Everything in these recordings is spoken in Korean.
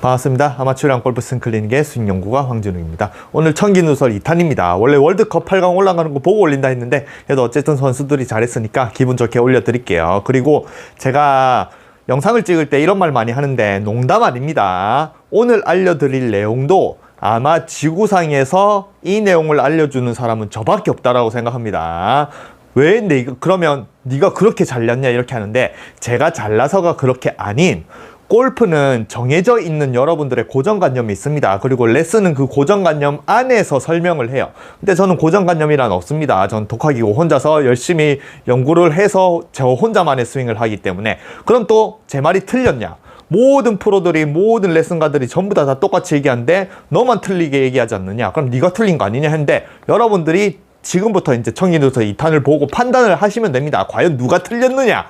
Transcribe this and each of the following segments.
반갑습니다. 아마추어랑 골프 승클리닉의 스윙연구가 황진우입니다. 오늘 청기 누설 2탄입니다. 원래 월드컵 8강 올라가는 거 보고 올린다 했는데 그래도 어쨌든 선수들이 잘했으니까 기분 좋게 올려드릴게요. 그리고 제가 영상을 찍을 때 이런 말 많이 하는데 농담 아닙니다. 오늘 알려드릴 내용도 아마 지구상에서 이 내용을 알려주는 사람은 저밖에 없다라고 생각합니다. 왜 내, 그러면 네가 그렇게 잘났냐 이렇게 하는데 제가 잘나서가 그렇게 아닌 골프는 정해져 있는 여러분들의 고정관념이 있습니다. 그리고 레슨은 그 고정관념 안에서 설명을 해요. 근데 저는 고정관념이란 없습니다. 전 독학이고 혼자서 열심히 연구를 해서 저 혼자만의 스윙을 하기 때문에 그럼 또 제 말이 틀렸냐? 모든 프로들이 모든 레슨가들이 전부 다, 다 똑같이 얘기하는데 너만 틀리게 얘기하지 않느냐? 그럼 네가 틀린 거 아니냐 했는데 여러분들이 지금부터 이제 청기누서 2탄을 보고 판단을 하시면 됩니다. 과연 누가 틀렸느냐?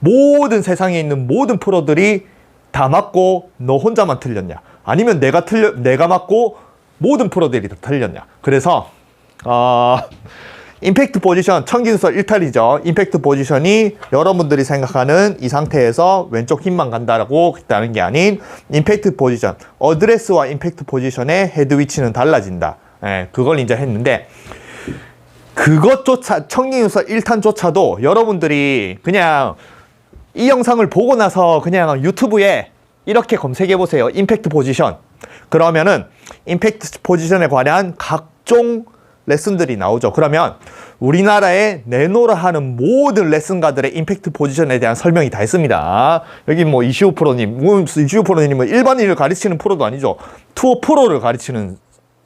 모든 세상에 있는 모든 프로들이 다 맞고 너 혼자만 틀렸냐? 아니면 내가 틀려 내가 맞고 모든 프로들이 다 틀렸냐? 그래서 어, 임팩트 포지션 청기누설 1탈이죠. 임팩트 포지션이 여러분들이 생각하는 이 상태에서 왼쪽 힘만 간다라고 했다는 게 아닌 임팩트 포지션 어드레스와 임팩트 포지션의 헤드 위치는 달라진다. 예, 그걸 이제 했는데 그것조차 청기누설 1탄조차도 여러분들이 그냥 이 영상을 보고 나서 그냥 유튜브에 이렇게 검색해 보세요. 임팩트 포지션. 그러면은 임팩트 포지션에 관한 각종 레슨들이 나오죠. 그러면 우리나라에 내노라 하는 모든 레슨가들의 임팩트 포지션에 대한 설명이 다 있습니다. 여기 뭐 이시우 프로님, 뭐 이시우 프로님은 일반인을 가르치는 프로도 아니죠. 투어 프로를 가르치는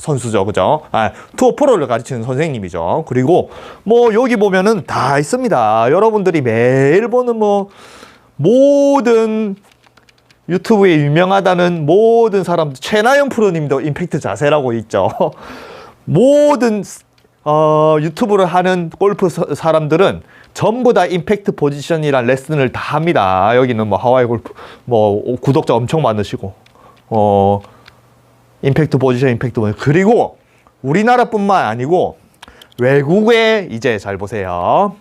선수죠. 그죠? 아, 투어 프로를 가르치는 선생님이죠. 그리고 뭐 여기 보면은 다 있습니다. 여러분들이 매일 보는 뭐 모든 유튜브에 유명하다는 모든 사람, 최나연 프로님도 임팩트 자세라고 있죠. 모든 어, 유튜브를 하는 골프 서- 사람들은 전부 다 임팩트 포지션이란 레슨을 다 합니다. 여기는 뭐 하와이 골프 뭐 구독자 엄청 많으시고 어 임팩트 포지션 임팩트 포지션 그리고 우리나라뿐만 아니고 외국에 이제 잘 보세요.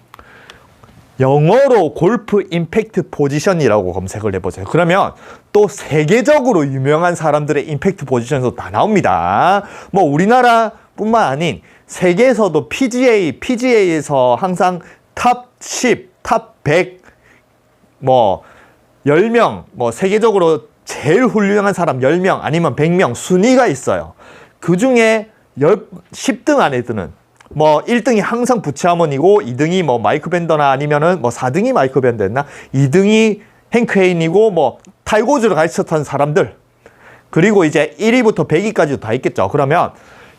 영어로 골프 임팩트 포지션이라고 검색을 해보세요. 그러면 또 세계적으로 유명한 사람들의 임팩트 포지션도 다 나옵니다. 뭐 우리나라뿐만 아닌 세계에서도 PGA, PGA에서 항상 탑 10, 탑 100, 뭐 10명, 뭐 세계적으로 제일 훌륭한 사람 10명 아니면 100명 순위가 있어요. 그 중에 10 등 안에 드는 뭐 1등이 항상 부치아먼이고 2등이 뭐 마이크 밴더나 아니면은 뭐 4등이 마이크 밴더였나? 2등이 행크 헤인이고 뭐 타이거즈를 가르쳤던 사람들 그리고 이제 1위부터 100위까지도 다 있겠죠. 그러면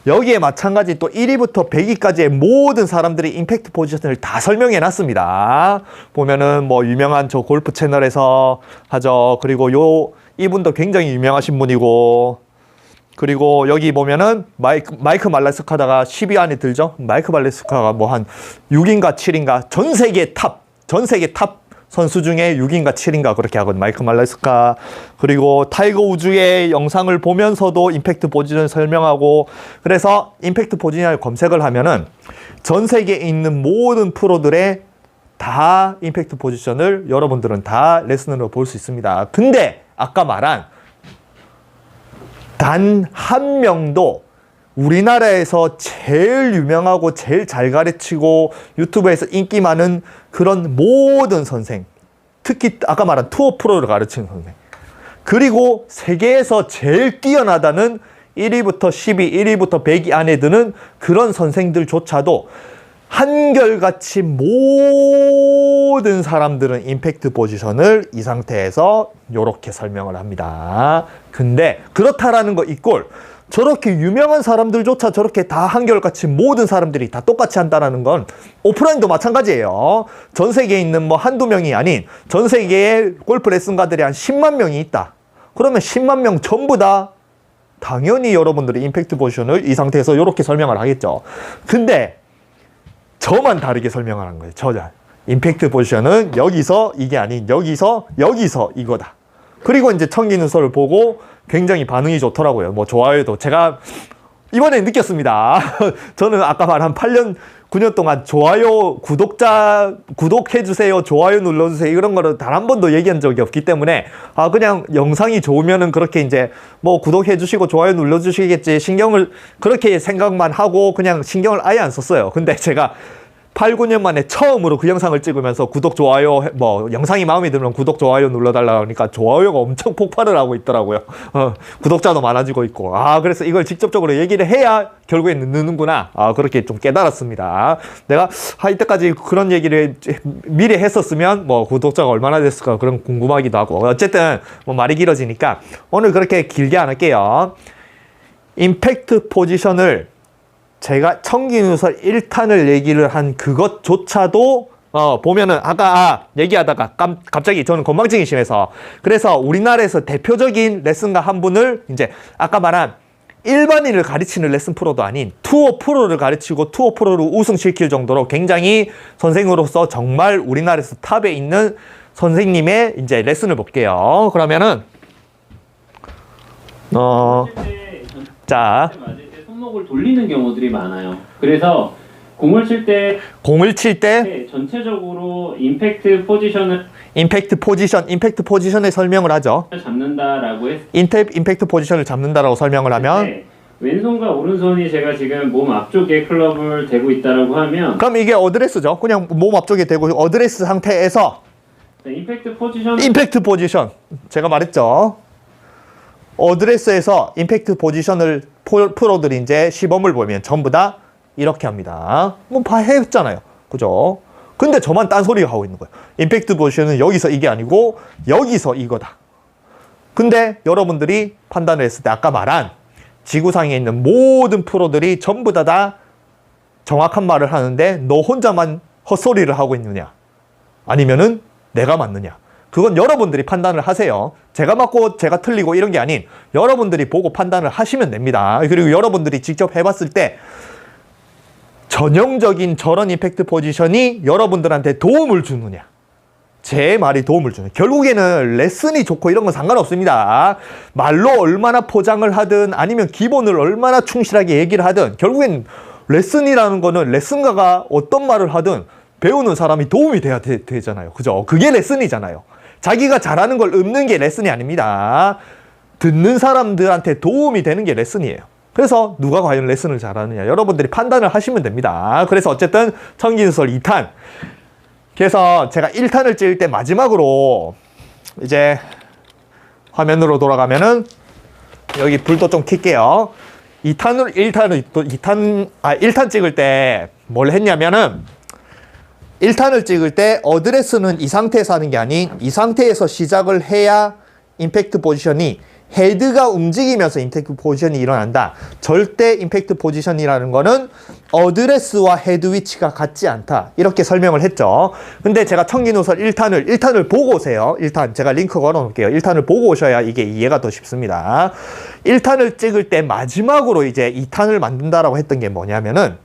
여기에 마찬가지 또 1위부터 100위까지의 모든 사람들이 임팩트 포지션을 다 설명해 놨습니다. 보면은 뭐 유명한 저 골프 채널에서 하죠. 그리고 요 이분도 굉장히 유명하신 분이고 그리고 여기 보면은 마이크, 마이크 말레스카다가 10위 안에 들죠? 마이크 말레스카가 뭐 한 6인가 7인가 전 세계 탑, 전 세계 탑 선수 중에 6인가 7인가 그렇게 하거든. 마이크 말레스카. 그리고 타이거 우즈의 영상을 보면서도 임팩트 포지션 설명하고 그래서 임팩트 포지션을 검색을 하면은 전 세계에 있는 모든 프로들의 다 임팩트 포지션을 여러분들은 다 레슨으로 볼 수 있습니다. 근데 아까 말한 단 한 명도 우리나라에서 제일 유명하고 제일 잘 가르치고 유튜브에서 인기 많은 그런 모든 선생, 특히 아까 말한 투어 프로를 가르치는 선생, 그리고 세계에서 제일 뛰어나다는 1위부터 10위, 1위부터 100위 안에 드는 그런 선생들조차도 한결같이 모든 사람들은 임팩트 포지션을 이 상태에서 이렇게 설명을 합니다. 근데 그렇다라는 거 이꼴 저렇게 유명한 사람들조차 저렇게 다 한결같이 모든 사람들이 다 똑같이 한다는 건 오프라인도 마찬가지예요. 전 세계에 있는 뭐 한두 명이 아닌 전 세계의 골프 레슨가들이 한 10만 명이 있다. 그러면 10만 명 전부 다 당연히 여러분들이 임팩트 포지션을 이 상태에서 이렇게 설명을 하겠죠. 근데 저만 다르게 설명을 한 거예요. 저자. 임팩트 포지션은 여기서 이게 아닌 여기서 여기서 이거다. 그리고 이제 청기 누설을 보고 굉장히 반응이 좋더라고요. 뭐 좋아요도 제가 이번에 느꼈습니다. 저는 아까 말한 8년 9년 동안 좋아요, 구독자, 구독해주세요, 좋아요 눌러주세요, 이런 거를 단 한 번도 얘기한 적이 없기 때문에, 아, 그냥 영상이 좋으면은 그렇게 이제 뭐 구독해주시고 좋아요 눌러주시겠지, 신경을 그렇게 생각만 하고 그냥 신경을 아예 안 썼어요. 근데 제가 8, 9년 만에 처음으로 그 영상을 찍으면서 구독, 좋아요, 해- 뭐, 영상이 마음에 들면 구독, 좋아요 눌러달라 하니까 좋아요가 엄청 폭발을 하고 있더라고요. 어, 구독자도 많아지고 있고. 아, 그래서 이걸 직접적으로 얘기를 해야 결국엔 느는구나. 아, 그렇게 좀 깨달았습니다. 내가, 아, 이때까지 그런 얘기를 미리 했었으면 뭐, 구독자가 얼마나 됐을까 그런 궁금하기도 하고. 어쨌든, 뭐, 말이 길어지니까 오늘 그렇게 길게 안 할게요. 임팩트 포지션을 제가 청기누설 1탄을 얘기를 한 그것조차도 어 보면은 아까 아, 얘기하다가 깜, 갑자기 저는 건망증이 심해서 그래서 우리나라에서 대표적인 레슨가 한 분을 이제 아까 말한 일반인을 가르치는 레슨 프로도 아닌 투어 프로를 가르치고 투어 프로를 우승시킬 정도로 굉장히 선생으로서 정말 우리나라에서 탑에 있는 선생님의 이제 레슨을 볼게요. 그러면은 어 자. 손목을 돌리는 경우들이 많아요. 그래서 공을 칠 때 공을 칠 때 전체적으로 임팩트 포지션을 임팩트 포지션, 임팩트 포지션의 설명을 하죠. 잡는다라고 했을 인탭 임팩트 포지션을 잡는다라고 설명을 하면 때 왼손과 오른손이 제가 지금 몸 앞쪽에 클럽을 대고 있다라고 하면 그럼 이게 어드레스죠. 그냥 몸 앞쪽에 대고 어드레스 상태에서 임팩트 포지션 임팩트 포지션 제가 말했죠. 어드레스에서 임팩트 포지션을 포- 프로들이 이제 시범을 보면 전부 다 이렇게 합니다. 뭐 봐 했잖아요. 그죠? 근데 저만 딴소리 하고 있는 거예요. 임팩트 포지션은 여기서 이게 아니고 여기서 이거다. 근데 여러분들이 판단을 했을 때 아까 말한 지구상에 있는 모든 프로들이 전부 다 다 정확한 말을 하는데 너 혼자만 헛소리를 하고 있느냐? 아니면은 내가 맞느냐? 그건 여러분들이 판단을 하세요. 제가 맞고 제가 틀리고 이런 게 아닌 여러분들이 보고 판단을 하시면 됩니다. 그리고 여러분들이 직접 해봤을 때 전형적인 저런 임팩트 포지션이 여러분들한테 도움을 주느냐? 제 말이 도움을 주는. 결국에는 레슨이 좋고 이런 건 상관없습니다. 말로 얼마나 포장을 하든 아니면 기본을 얼마나 충실하게 얘기를 하든 결국엔 레슨이라는 거는 레슨가가 어떤 말을 하든 배우는 사람이 도움이 돼야 되, 잖아요 그죠? 그게 레슨이잖아요. 자기가 잘하는 걸 읊는 게 레슨이 아닙니다. 듣는 사람들한테 도움이 되는 게 레슨이에요. 그래서 누가 과연 레슨을 잘하느냐 여러분들이 판단을 하시면 됩니다. 그래서 어쨌든 청기누설 2탄 그래서 제가 1탄을 찍을 때 마지막으로 이제 화면으로 돌아가면은 여기 불도 좀 켤게요. 2탄으로 1탄을 또 2탄 아 1탄 찍을 때 뭘 했냐면은 1탄을 찍을 때 어드레스는 이 상태에서 하는 게 아닌 이 상태에서 시작을 해야 임팩트 포지션이 헤드가 움직이면서 임팩트 포지션이 일어난다. 절대 임팩트 포지션이라는 거는 어드레스와 헤드 위치가 같지 않다. 이렇게 설명을 했죠. 근데 제가 청기누설 1탄을 1탄을 보고 오세요. 1탄 제가 링크 걸어 놓을게요. 1탄을 보고 오셔야 이게 이해가 더 쉽습니다. 1탄을 찍을 때 마지막으로 이제 2탄을 만든다라고 했던 게 뭐냐면은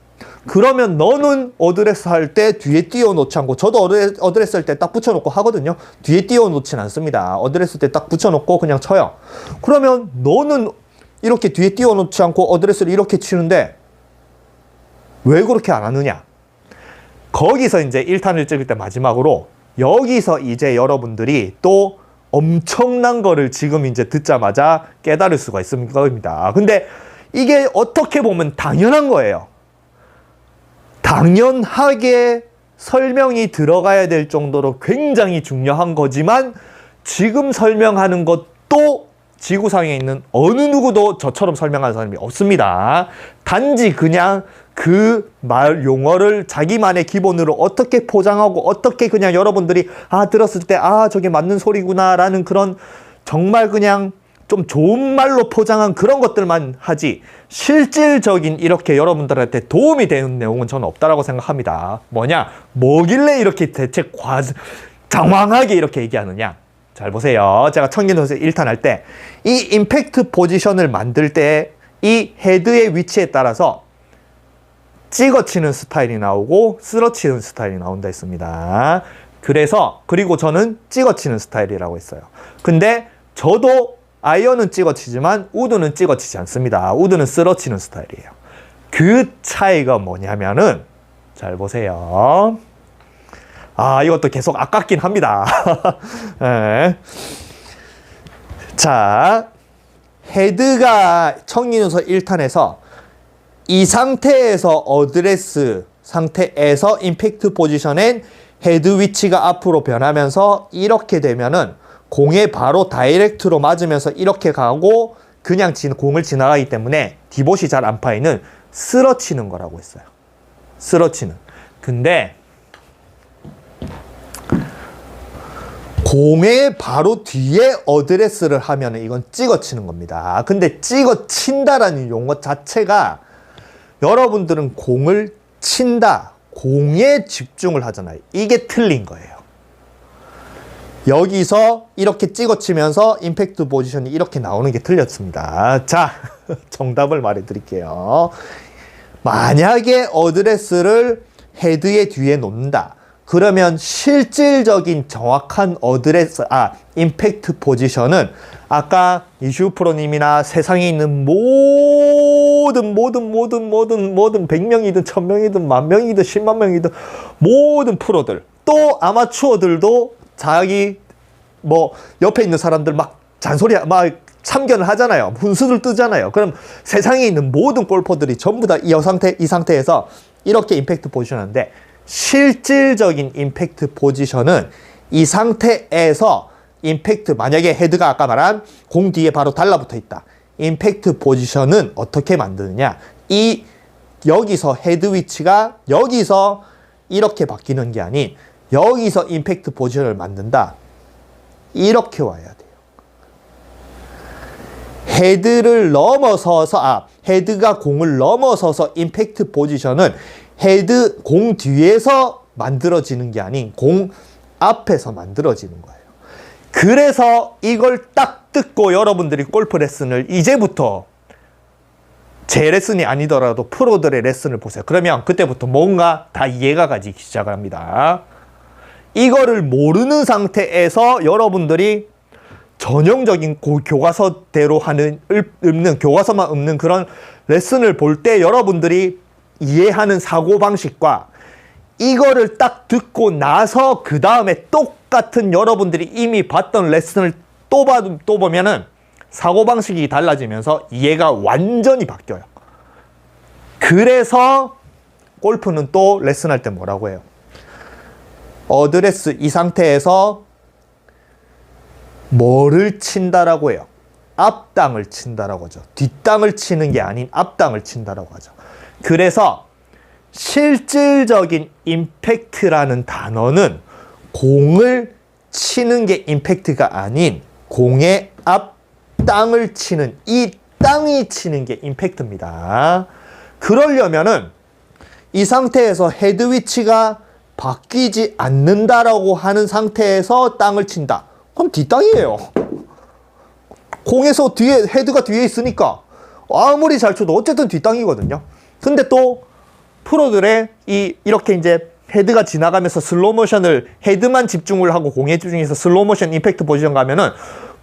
그러면 너는 어드레스 할 때 뒤에 띄워놓지 않고 저도 어드레, 어드레스 할 때 딱 붙여놓고 하거든요. 뒤에 띄워놓진 않습니다. 어드레스 때 딱 붙여놓고 그냥 쳐요. 그러면 너는 이렇게 뒤에 띄워놓지 않고 어드레스를 이렇게 치는데 왜 그렇게 안 하느냐? 거기서 이제 1탄을 찍을 때 마지막으로 여기서 이제 여러분들이 또 엄청난 거를 지금 이제 듣자마자 깨달을 수가 있을 겁니다. 근데 이게 어떻게 보면 당연한 거예요. 당연하게 설명이 들어가야 될 정도로 굉장히 중요한 거지만 지금 설명하는 것도 지구상에 있는 어느 누구도 저처럼 설명하는 사람이 없습니다. 단지 그냥 그 말 용어를 자기만의 기본으로 어떻게 포장하고 어떻게 그냥 여러분들이 아 들었을 때 아 저게 맞는 소리구나라는 그런 정말 그냥 좀 좋은 말로 포장한 그런 것들만 하지 실질적인 이렇게 여러분들한테 도움이 되는 내용은 저는 없다라고 생각합니다. 뭐냐? 뭐길래 이렇게 대체 과 장황하게 이렇게 얘기하느냐? 잘 보세요. 제가 청기노에서 1탄 할 때 이 임팩트 포지션을 만들 때 이 헤드의 위치에 따라서 찍어치는 스타일이 나오고 쓸어치는 스타일이 나온다 했습니다. 그래서 그리고 저는 찍어치는 스타일이라고 했어요. 근데 저도 아이언은 찍어치지만 우드는 찍어치지 않습니다. 우드는 쓸어치는 스타일이에요. 그 차이가 뭐냐면은 잘 보세요. 아, 이것도 계속 아깝긴 합니다. 예. 자, 헤드가 청인우서 1탄에서 이 상태에서 어드레스 상태에서 임팩트 포지션엔 헤드 위치가 앞으로 변하면서 이렇게 되면은 공에 바로 다이렉트로 맞으면서 이렇게 가고 그냥 진, 공을 지나가기 때문에 디봇이 잘 안 파이는 쓰러치는 거라고 했어요. 쓰러치는. 근데 공의 바로 뒤에 어드레스를 하면 이건 찍어치는 겁니다. 근데 찍어친다라는 용어 자체가 여러분들은 공을 친다, 공에 집중을 하잖아요. 이게 틀린 거예요. 여기서 이렇게 찍어치면서 임팩트 포지션이 이렇게 나오는 게 틀렸습니다. 자, 정답을 말해 드릴게요. 만약에 어드레스를 헤드의 뒤에 놓는다. 그러면 실질적인 정확한 어드레스, 아, 임팩트 포지션은 아까 이슈 프로님이나 세상에 있는 모든, 모든, 모든, 모든, 모든 100명이든 1000명이든 만 명이든 10만 명이든 모든 프로들, 또 아마추어들도 자기 뭐 옆에 있는 사람들 막 잔소리, 막 참견을 하잖아요. 분수를 뜨잖아요. 그럼 세상에 있는 모든 골퍼들이 전부 다 이 상태, 이 상태에서 이렇게 임팩트 포지션 하는데 실질적인 임팩트 포지션은 이 상태에서 임팩트, 만약에 헤드가 아까 말한 공 뒤에 바로 달라붙어 있다. 임팩트 포지션은 어떻게 만드느냐? 이, 여기서 헤드 위치가 여기서 이렇게 바뀌는 게 아닌 여기서 임팩트 포지션을 만든다. 이렇게 와야 돼요. 헤드를 넘어서서 아 헤드가 공을 넘어서서 임팩트 포지션은 헤드 공 뒤에서 만들어지는 게 아닌 공 앞에서 만들어지는 거예요. 그래서 이걸 딱 듣고 여러분들이 골프 레슨을 이제부터 제 레슨이 아니더라도 프로들의 레슨을 보세요. 그러면 그때부터 뭔가 다 이해가 가기 시작을 합니다. 이거를 모르는 상태에서 여러분들이 전형적인 고- 교과서대로 하는 읊- 읊는 교과서만 읊는 그런 레슨을 볼 때 여러분들이 이해하는 사고 방식과 이거를 딱 듣고 나서 그 다음에 똑같은 여러분들이 이미 봤던 레슨을 또, 봐, 또 보면은 사고 방식이 달라지면서 이해가 완전히 바뀌어요. 그래서 골프는 또 레슨할 때 뭐라고 해요? 어드레스 이 상태에서 뭐를 친다라고 해요? 앞땅을 친다라고 하죠. 뒷땅을 치는 게 아닌 앞땅을 친다라고 하죠. 그래서 실질적인 임팩트라는 단어는 공을 치는 게 임팩트가 아닌 공의 앞 땅을 치는 이 땅이 치는 게 임팩트입니다. 그러려면은 이 상태에서 헤드 위치가 바뀌지 않는다라고 하는 상태에서 땅을 친다. 그럼 뒷땅이에요. 공에서 뒤에 헤드가 뒤에 있으니까 아무리 잘 쳐도 어쨌든 뒷땅이거든요. 근데 또 프로들의 이 이렇게 이제 헤드가 지나가면서 슬로우 모션을 헤드만 집중을 하고 공에 집중해서 슬로우 모션 임팩트 포지션 가면은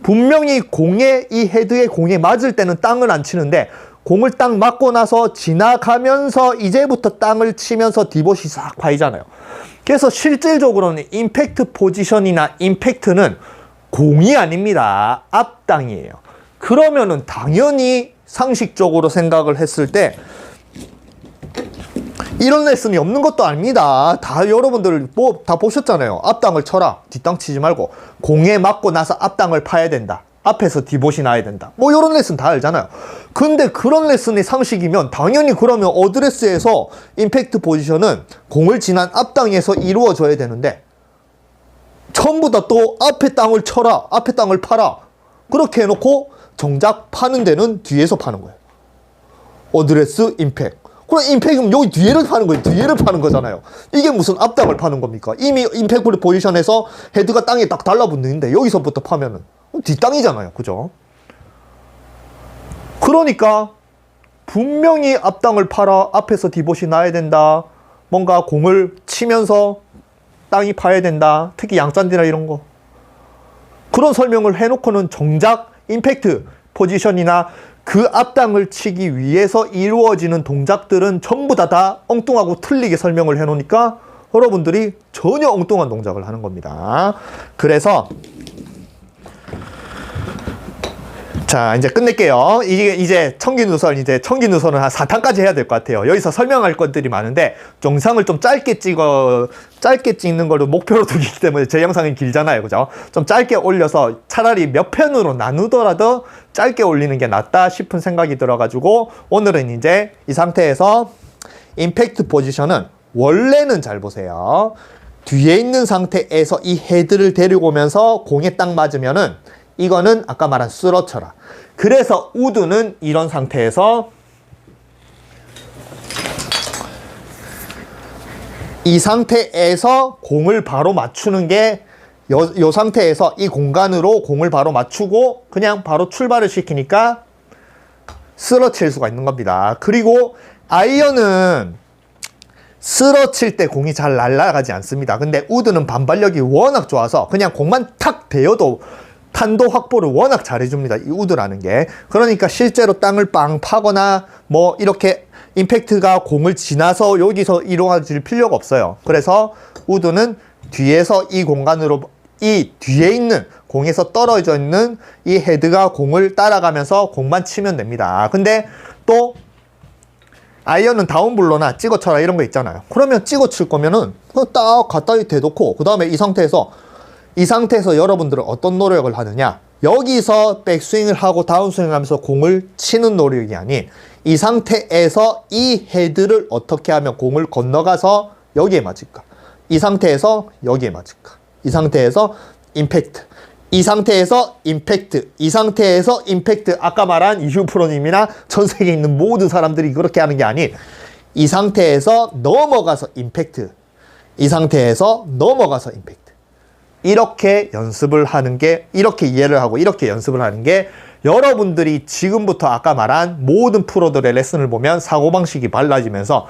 분명히 공에 이 헤드의 공에 맞을 때는 땅을 안 치는데 공을 딱 맞고 나서 지나가면서 이제부터 땅을 치면서 디봇이 싹 파이잖아요. 그래서 실질적으로는 임팩트 포지션이나 임팩트는 공이 아닙니다. 앞땅이에요. 그러면은 당연히 상식적으로 생각을 했을 때 이런 레슨이 없는 것도 아닙니다. 다 여러분들 뭐 다 보셨잖아요. 앞땅을 쳐라. 뒷땅 치지 말고 공에 맞고 나서 앞땅을 파야 된다. 앞에서 디봇이 나야 된다. 뭐 이런 레슨 다 알잖아요. 근데 그런 레슨이 상식이면 당연히 그러면 어드레스에서 임팩트 포지션은 공을 지난 앞땅에서 이루어져야 되는데 전부 다 또 앞에 땅을 쳐라. 앞에 땅을 파라. 그렇게 해놓고 정작 파는 데는 뒤에서 파는 거예요. 어드레스 임팩. 그럼 임팩은 여기 뒤에를 파는 거예요. 뒤에를 파는 거잖아요. 이게 무슨 앞땅을 파는 겁니까? 이미 임팩트 포지션에서 헤드가 땅에 딱 달라붙는데 여기서부터 파면은 뒷땅이잖아요. 그죠? 그러니까 분명히 앞땅을 팔아 앞에서 디봇이 나야 된다. 뭔가 공을 치면서 땅이 파야 된다. 특히 양잔디나 이런 거. 그런 설명을 해놓고는 정작 임팩트 포지션이나 그 앞당을 치기 위해서 이루어지는 동작들은 전부 다 다 엉뚱하고 틀리게 설명을 해 놓으니까 여러분들이 전혀 엉뚱한 동작을 하는 겁니다. 그래서 자, 이제 끝낼게요. 이게 이제 청기 누설, 이제 청기 누설은 한 4탄까지 해야 될 것 같아요. 여기서 설명할 것들이 많은데, 영상을 좀 짧게 찍어, 짧게 찍는 거를 목표로 두기 때문에 제 영상은 길잖아요. 그죠? 좀 짧게 올려서 차라리 몇 편으로 나누더라도 짧게 올리는 게 낫다 싶은 생각이 들어 가지고, 오늘은 이제 이 상태에서 임팩트 포지션은 원래는 잘 보세요. 뒤에 있는 상태에서 이 헤드를 데리고 오면서 공에 딱 맞으면은 이거는 아까 말한 쓰러쳐라. 그래서 우드는 이런 상태에서 이 상태에서 공을 바로 맞추는 게 요, 요 상태에서 이 공간으로 공을 바로 맞추고 그냥 바로 출발을 시키니까 쓰러칠 수가 있는 겁니다. 그리고 아이언은 쓰러칠 때 공이 잘 날아가지 않습니다. 근데 우드는 반발력이 워낙 좋아서 그냥 공만 탁 대어도 탄도 확보를 워낙 잘해줍니다. 이 우드라는 게. 그러니까 실제로 땅을 빵 파거나 뭐 이렇게 임팩트가 공을 지나서 여기서 이루어질 필요가 없어요. 그래서 우드는 뒤에서 이 공간으로 이 뒤에 있는 공에서 떨어져 있는 이 헤드가 공을 따라가면서 공만 치면 됩니다. 근데 또 아이언은 다운블로나 찍어쳐라 이런 거 있잖아요. 그러면 찍어칠 거면은 딱 갖다 대놓고 그 다음에 이 상태에서 이 상태에서 여러분들은 어떤 노력을 하느냐? 여기서 백스윙을 하고 다운스윙 하면서 공을 치는 노력이 아닌 이 상태에서 이 헤드를 어떻게 하면 공을 건너가서 여기에 맞을까? 이 상태에서 여기에 맞을까? 이 상태에서 임팩트. 이 상태에서 임팩트, 이 상태에서 임팩트. 아까 말한 이휴 프로님이나 전 세계에 있는 모든 사람들이 그렇게 하는 게 아닌 이 상태에서 넘어가서 임팩트. 이 상태에서 넘어가서 임팩트. 이렇게 연습을 하는 게 이렇게 이해를 하고 이렇게 연습을 하는 게 여러분들이 지금부터 아까 말한 모든 프로들의 레슨을 보면 사고방식이 달라지면서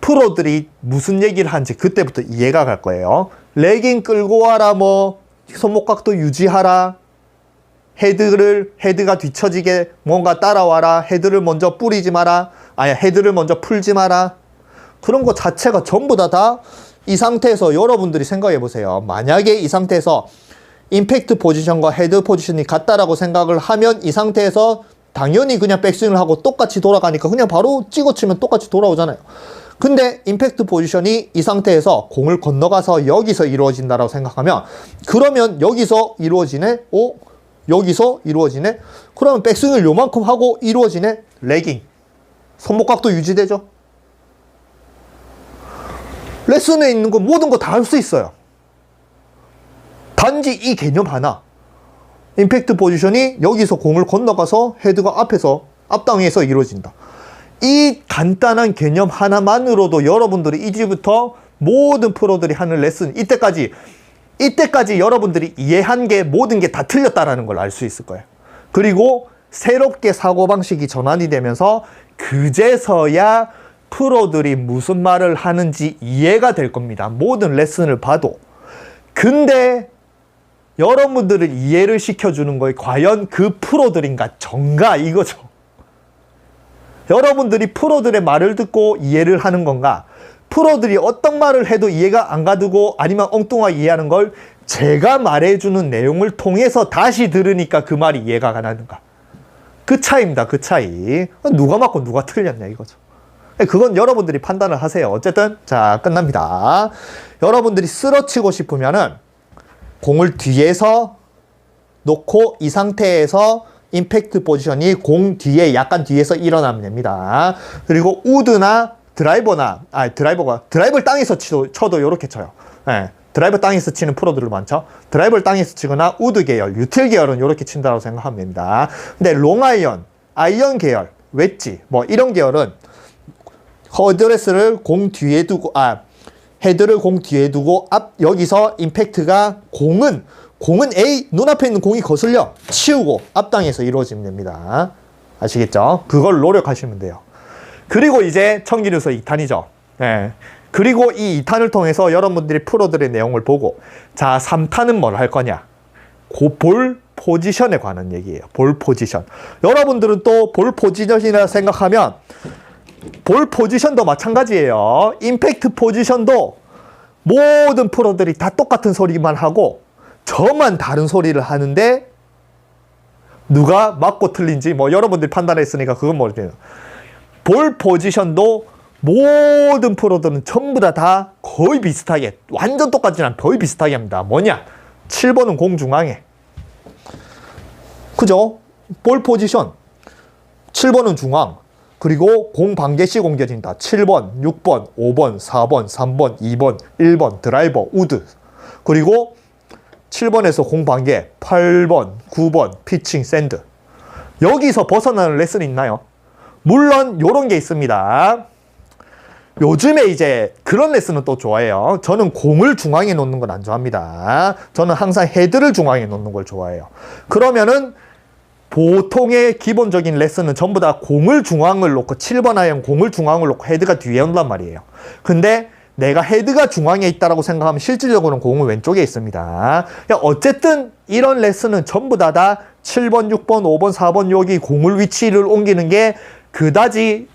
프로들이 무슨 얘기를 하는지 그때부터 이해가 갈 거예요. 레깅 끌고 와라 뭐. 손목각도 유지하라. 헤드를 헤드가 뒤처지게 뭔가 따라와라. 헤드를 먼저 뿌리지 마라. 아니 헤드를 먼저 풀지 마라. 그런 거 자체가 전부 다다 이 상태에서 여러분들이 생각해 보세요. 만약에 이 상태에서 임팩트 포지션과 헤드 포지션이 같다라고 생각을 하면 이 상태에서 당연히 그냥 백스윙을 하고 똑같이 돌아가니까 그냥 바로 찍어치면 똑같이 돌아오잖아요. 근데 임팩트 포지션이 이 상태에서 공을 건너가서 여기서 이루어진다라고 생각하면 그러면 여기서 이루어지네? 오? 여기서 이루어지네? 그러면 백스윙을 요만큼 하고 이루어지네? 레깅. 손목각도 유지되죠? 레슨에 있는 거 모든 거 다 할 수 있어요. 단지 이 개념 하나. 임팩트 포지션이 여기서 공을 건너가서 헤드가 앞에서 앞당에서 이루어진다. 이 간단한 개념 하나만으로도 여러분들이 이제부터 모든 프로들이 하는 레슨 이때까지 이때까지 여러분들이 이해한 게 모든 게 다 틀렸다라는 걸 알 수 있을 거예요. 그리고 새롭게 사고 방식이 전환이 되면서 그제서야 프로들이 무슨 말을 하는지 이해가 될 겁니다. 모든 레슨을 봐도. 근데 여러분들을 이해를 시켜주는 거에 과연 그 프로들인가 정가 이거죠. 여러분들이 프로들의 말을 듣고 이해를 하는 건가? 프로들이 어떤 말을 해도 이해가 안 가두고 아니면 엉뚱하게 이해하는 걸 제가 말해주는 내용을 통해서 다시 들으니까 그 말이 이해가 가는가? 그 차이입니다. 그 차이. 누가 맞고 누가 틀렸냐 이거죠. 그건 여러분들이 판단을 하세요. 어쨌든 자 끝납니다. 여러분들이 쓰러치고 싶으면은 공을 뒤에서 놓고 이 상태에서 임팩트 포지션이 공 뒤에 약간 뒤에서 일어나면 됩니다. 그리고 우드나 드라이버나 아 드라이버가 드라이버를 땅에서 치도, 쳐도 이렇게 쳐요. 예. 드라이버 땅에서 치는 프로들 많죠. 드라이버를 땅에서 치거나 우드 계열, 유틸 계열은 이렇게 친다고 생각하면 됩니다. 근데 롱아이언, 아이언 계열, 웨지 뭐 이런 계열은 허드레스를 공 뒤에 두고 아 헤드를 공 뒤에 두고 앞 여기서 임팩트가 공은 공은 A 눈앞에 있는 공이 거슬려 치우고 앞당에서 이루어지면 됩니다. 아시겠죠? 그걸 노력하시면 돼요. 그리고 이제 청기누서 2탄이죠. 네. 그리고 이 2탄을 통해서 여러분들이 프로들의 내용을 보고 자 3탄은 뭘 할 거냐? 고볼 포지션에 관한 얘기예요. 볼 포지션. 여러분들은 또 볼 포지션이라 생각하면 볼 포지션도 마찬가지예요. 임팩트 포지션도 모든 프로들이 다 똑같은 소리만 하고 저만 다른 소리를 하는데 누가 맞고 틀린지 뭐 여러분들이 판단했으니까 그건 모르겠네요. 볼 포지션도 모든 프로들은 전부 다, 다 거의 비슷하게 완전 똑같지는 않 거의 비슷하게 합니다. 뭐냐? 7번은 공중앙에 그죠? 볼 포지션 7번은 중앙 그리고 공 반개씩 옮겨진다. 7번, 6번, 5번, 4번, 3번, 2번, 1번 드라이버 우드 그리고 7번에서 공 반개 8번, 9번 피칭 샌드 여기서 벗어나는 레슨이 있나요? 물론 요런 게 있습니다. 요즘에 이제 그런 레슨은 또 좋아해요. 저는 공을 중앙에 놓는 건 안 좋아합니다. 저는 항상 헤드를 중앙에 놓는 걸 좋아해요. 그러면은 보통의 기본적인 레슨은 전부 다 공을 중앙을 놓고 7번 아이언 공을 중앙을 놓고 헤드가 뒤에 온단 말이에요. 근데 내가 헤드가 중앙에 있다라고 생각하면 실질적으로는 공은 왼쪽에 있습니다. 그러니까 어쨌든 이런 레슨은 전부 다 다 7번, 6번, 5번, 4번 여기 공을 위치를 옮기는 게 그다지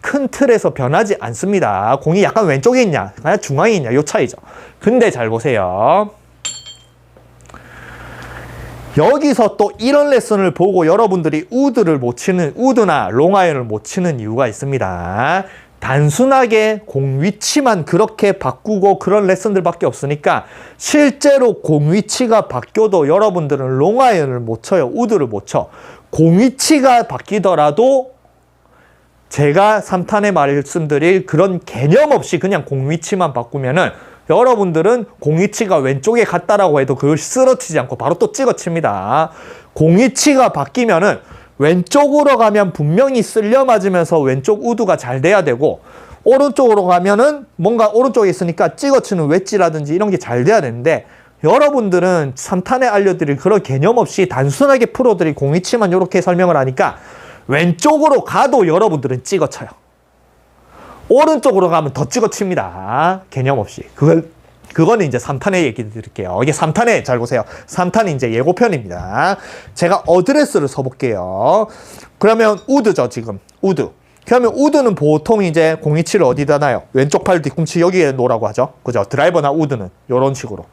큰 틀에서 변하지 않습니다. 공이 약간 왼쪽에 있냐, 중앙에 있냐, 요 차이죠. 근데 잘 보세요. 여기서 또 이런 레슨을 보고 여러분들이 우드를 못 치는, 우드나 롱아이언을 못 치는 이유가 있습니다. 단순하게 공 위치만 그렇게 바꾸고 그런 레슨들밖에 없으니까 실제로 공 위치가 바뀌어도 여러분들은 롱아이언을 못 쳐요. 우드를 못 쳐. 공 위치가 바뀌더라도 제가 3탄에 말씀드릴 그런 개념 없이 그냥 공 위치만 바꾸면은 여러분들은 공 위치가 왼쪽에 갔다라고 해도 그걸 쓰러치지 않고 바로 또 찍어칩니다. 공 위치가 바뀌면은 왼쪽으로 가면 분명히 쓸려 맞으면서 왼쪽 우드가 잘 돼야 되고 오른쪽으로 가면은 뭔가 오른쪽에 있으니까 찍어치는 웨지라든지 이런 게 잘 돼야 되는데 여러분들은 3탄에 알려드릴 그런 개념 없이 단순하게 프로들이 공 위치만 이렇게 설명을 하니까 왼쪽으로 가도 여러분들은 찍어쳐요. 오른쪽으로 가면 더 찍어칩니다. 개념 없이. 그걸, 그거는 이제 3탄에 얘기 드릴게요. 이게 3탄에, 잘 보세요. 3탄이 이제 예고편입니다. 제가 어드레스를 써볼게요. 그러면 우드죠, 지금. 우드. 그러면 우드는 보통 이제 공이치를 어디다 놔요? 왼쪽 팔 뒤꿈치 여기에 놓으라고 하죠. 그죠? 드라이버나 우드는 이런 식으로.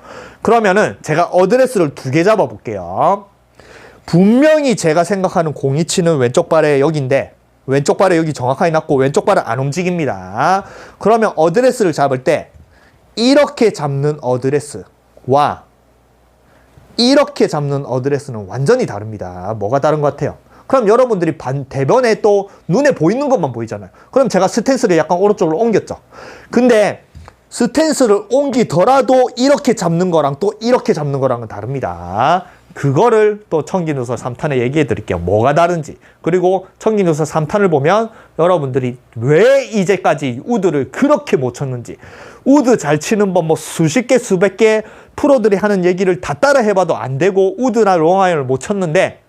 그러면은 제가 어드레스를 두 개 잡아볼게요. 분명히 제가 생각하는 공이치는 왼쪽 발에 여기인데 왼쪽 발에 여기 정확하게 놨고 왼쪽 발은 안 움직입니다. 그러면 어드레스를 잡을 때 이렇게 잡는 어드레스와 이렇게 잡는 어드레스는 완전히 다릅니다. 뭐가 다른 것 같아요? 그럼 여러분들이 반, 대변에 또 눈에 보이는 것만 보이잖아요. 그럼 제가 스탠스를 약간 오른쪽으로 옮겼죠. 근데 스탠스를 옮기더라도 이렇게 잡는 거랑 또 이렇게 잡는 거랑은 다릅니다. 그거를 또 청기누설 3탄에 얘기해 드릴게요. 뭐가 다른지. 그리고 청기누설 3탄을 보면 여러분들이 왜 이제까지 우드를 그렇게 못 쳤는지. 우드 잘 치는 법 뭐 수십 개, 수백 개 프로들이 하는 얘기를 다 따라 해봐도 안 되고 우드나 롱아이언을 못 쳤는데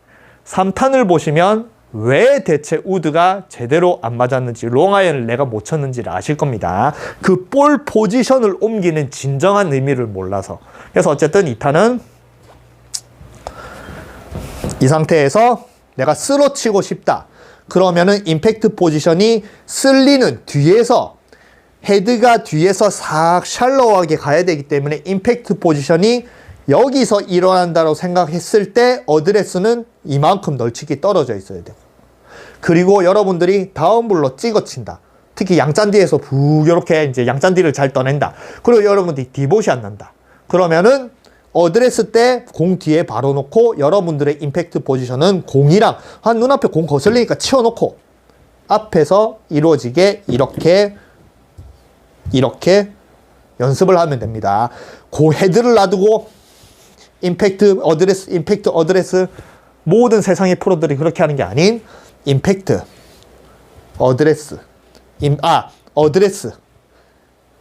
3탄을 보시면 왜 대체 우드가 제대로 안 맞았는지 롱아이언을 내가 못 쳤는지를 아실 겁니다. 그 볼 포지션을 옮기는 진정한 의미를 몰라서. 그래서 어쨌든 2탄은 이 상태에서 내가 쓰러 치고 싶다. 그러면은 임팩트 포지션이 쓸리는 뒤에서 헤드가 뒤에서 싹 샬로우하게 가야 되기 때문에 임팩트 포지션이 여기서 일어난다고 생각했을 때 어드레스는 이만큼 널찍이 떨어져 있어야 되고 그리고 여러분들이 다운블로 찍어친다. 특히 양잔디에서 부 이렇게 이제 양잔디를 잘 떠낸다. 그리고 여러분들이 디봇이 안 난다. 그러면은 어드레스 때 공 뒤에 바로 놓고 여러분들의 임팩트 포지션은 공이랑 한 눈앞에 공 거슬리니까 치워놓고 앞에서 이루어지게 이렇게 이렇게 연습을 하면 됩니다. 고 헤드를 놔두고 임팩트 어드레스 임팩트 어드레스 모든 세상의 프로들이 그렇게 하는 게 아닌 임팩트 어드레스 임, 아 어드레스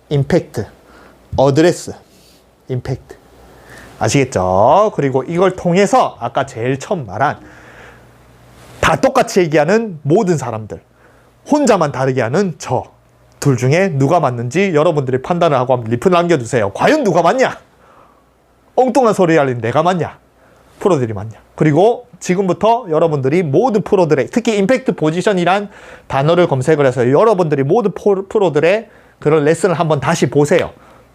임팩트 어드레스 임팩트 아시겠죠? 그리고 이걸 통해서 아까 제일 처음 말한 다 똑같이 얘기하는 모든 사람들 혼자만 다르게 하는 저 둘 중에 누가 맞는지 여러분들이 판단을 하고 한번 리플 남겨주세요. 과연 누가 맞냐? 엉뚱한 소리 하는 내가 맞냐? 프로들이 많냐. 그리고 지금부터 여러분들이 모든 프로들의 특히 임팩트 포지션이란 단어를 검색을 해서 여러분들이 모든 포- 프로들의 그런 레슨을 한번 다시 보세요.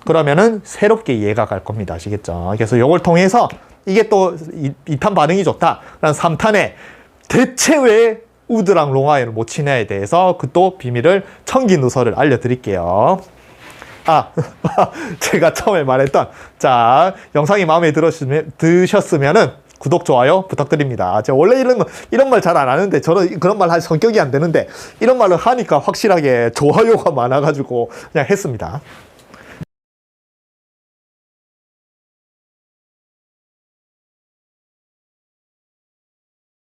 그러면은 새롭게 이해가 갈 겁니다. 아시겠죠? 그래서 이걸 통해서 이게 또 2탄 반응이 좋다. 그럼 3탄에 대체 왜 우드랑 롱아이를 못 치냐에 대해서 그 또 비밀을 청기 누설을 알려드릴게요. 아, 제가 처음에 말했던, 자, 영상이 마음에 들었으면, 드셨으면은, 구독, 좋아요 부탁드립니다. 제가 원래 이런, 거- 이런 말 잘 안 하는데, 저는 그런 말 할 성격이 안 되는데, 이런 말을 하니까 확실하게 좋아요가 많아가지고, 그냥 했습니다.